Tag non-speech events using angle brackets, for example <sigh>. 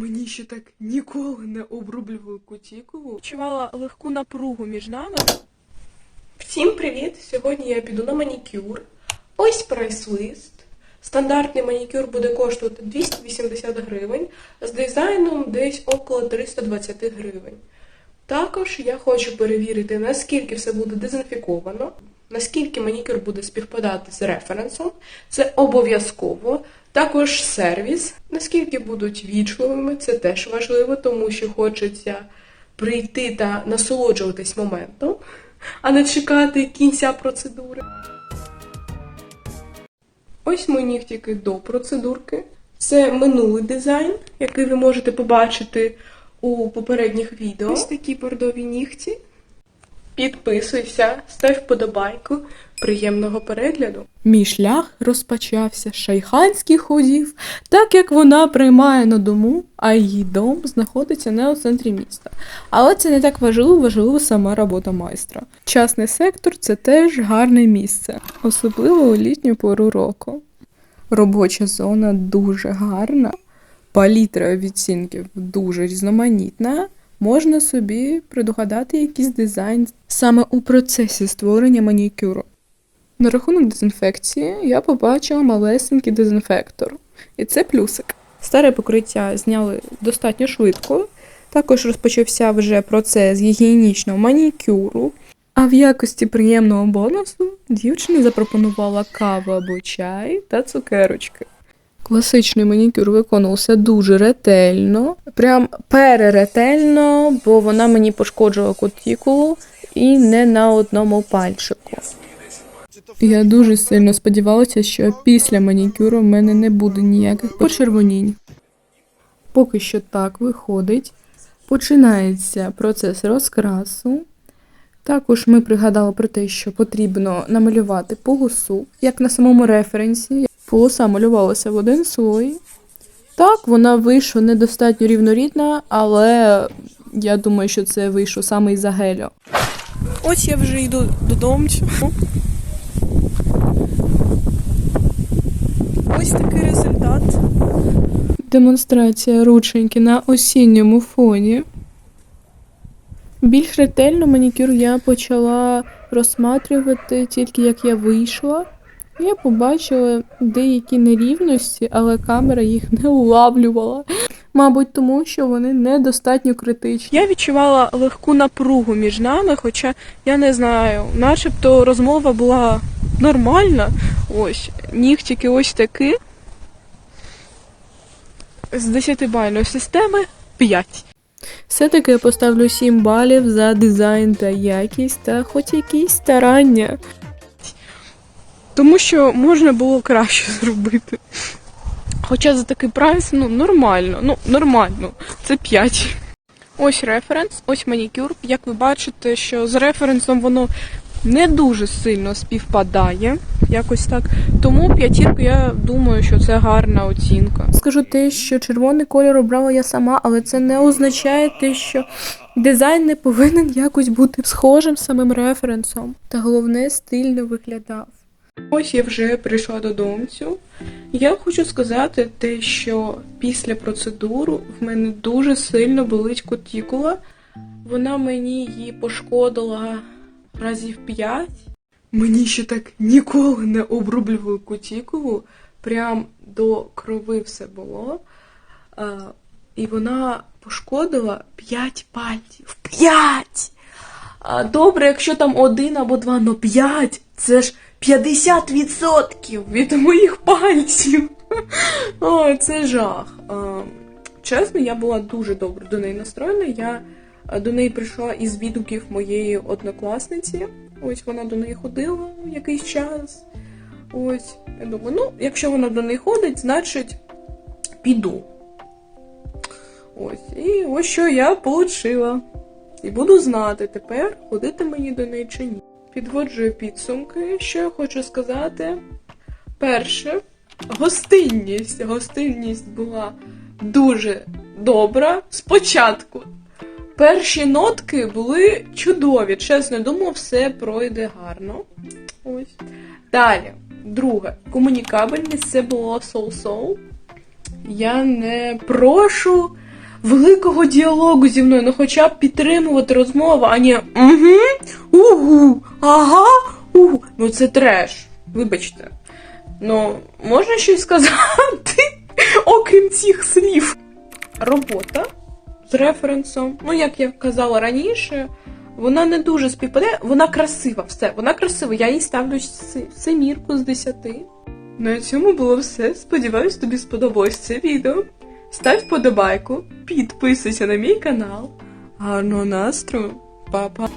Мені ще так ніколи не обрублювали кутікулу. Відчувала легку напругу між нами. Всім привіт! Сьогодні я піду на манікюр. Ось прайс-лист. Стандартний манікюр буде коштувати 280 гривень, з дизайном десь около 320 гривень. Також я хочу перевірити, наскільки все буде дезінфіковано, наскільки манікюр буде співпадати з референсом. Це обов'язково. Також сервіс, наскільки будуть вічливими, це теж важливо, тому що хочеться прийти та насолоджуватись моментом, а не чекати кінця процедури. Ось мої нігтики до процедурки. Це минулий дизайн, який ви можете побачити у попередніх відео. Ось такі бордові нігті. Підписуйся, став вподобайку. Приємного перегляду. Мій шлях розпочався з шайханських ходів, так як вона приймає на дому, а її дом знаходиться не у центрі міста. Але це не так важливо, важлива сама робота майстра. Частний сектор це теж гарне місце, особливо у літню пору року. Робоча зона дуже гарна, палітра відцінків дуже різноманітна. Можна собі предугадати якийсь дизайн саме у процесі створення манікюру. На рахунок дезінфекції я побачила малесенький дезінфектор. І це плюсик. Старе покриття зняли достатньо швидко. Також розпочався вже процес гігієнічного манікюру. А в якості приємного бонусу дівчина запропонувала каву або чай та цукерочки. Класичний манікюр виконувався дуже ретельно, прям переретельно, бо вона мені пошкоджувала кутікулу і не на одному пальчику. Я дуже сильно сподівалася, що після манікюру в мене не буде ніяких почервонінь. Поки що так виходить. Починається процес розкрасу. Також ми пригадали про те, що потрібно намалювати полосу, як на самому референсі. Полоса малювалася в один слой. Так, вона вийшла недостатньо рівнорідна, але я думаю, що це вийшло саме із-за гелю. Ось я вже йду додому. Ось такий результат. Демонстрація рученьки на осінньому фоні. Більш ретельно манікюр я почала розсматрювати тільки як я вийшла. Я побачила деякі нерівності, але камера їх не улавлювала. Мабуть, тому що вони недостатньо критичні. Я відчувала легку напругу між нами, хоча я не знаю, начебто розмова була нормальна. Ось, нігтики ось такі. З 10-бальної системи 5. Все-таки я поставлю 7 балів за дизайн та якість та хоч якісь старання. Тому що можна було краще <laughs> зробити. Хоча за такий прайс, ну, нормально, ну, нормально, це 5. Ось референс, ось манікюр. Як ви бачите, що з референсом воно не дуже сильно співпадає, якось так. Тому п'ятірку, я думаю, що це гарна оцінка. Скажу те, що червоний кольор обрала я сама, але це не означає те, що дизайн не повинен якось бути схожим самим референсом. Та головне стильно виглядав. Ось я вже прийшла додому. Я хочу сказати те, що після процедури в мене дуже сильно болить кутікула. Вона мені її пошкодила разів 5. Мені ще так ніколи не обрублювали кутікулу. Прям до крови все було. А, і вона пошкодила 5 пальців. 5! А, добре, якщо там один або два, но 5 це ж 50% від моїх пальців. <laughs> О, це жах. А, чесно, я була дуже добре до неї настроєна. Я до неї прийшла із відгуків моєї однокласниці. Ось вона до неї ходила якийсь час. Ось, я думаю, ну, якщо вона до неї ходить, значить піду. Ось, і ось що я отримала. І буду знати тепер, ходити мені до неї чи ні. Підводжую підсумки, що я хочу сказати. Перше, гостинність. Гостинність була дуже добра спочатку. Перші нотки були чудові. Чесно, я думала, все пройде гарно. Ось. Далі, друге, комунікабельність це було соу-соу. Я не прошу великого діалогу зі мною, ну хоча б підтримувати розмову, а не угу, угу, ага, угу. Ну це треш. Вибачте. Ну, можна щось сказати, <laughs> окрім цих слів. Робота з референсом. Ну, як я казала раніше, вона не дуже співпадає, вона красива, все, вона красива. Я їй ставлю се- семірку з десяти. На цьому було все. Сподіваюсь, тобі сподобалось це відео. Став вподобайку, підписуйся на мій канал. Гарного настрою, па-па!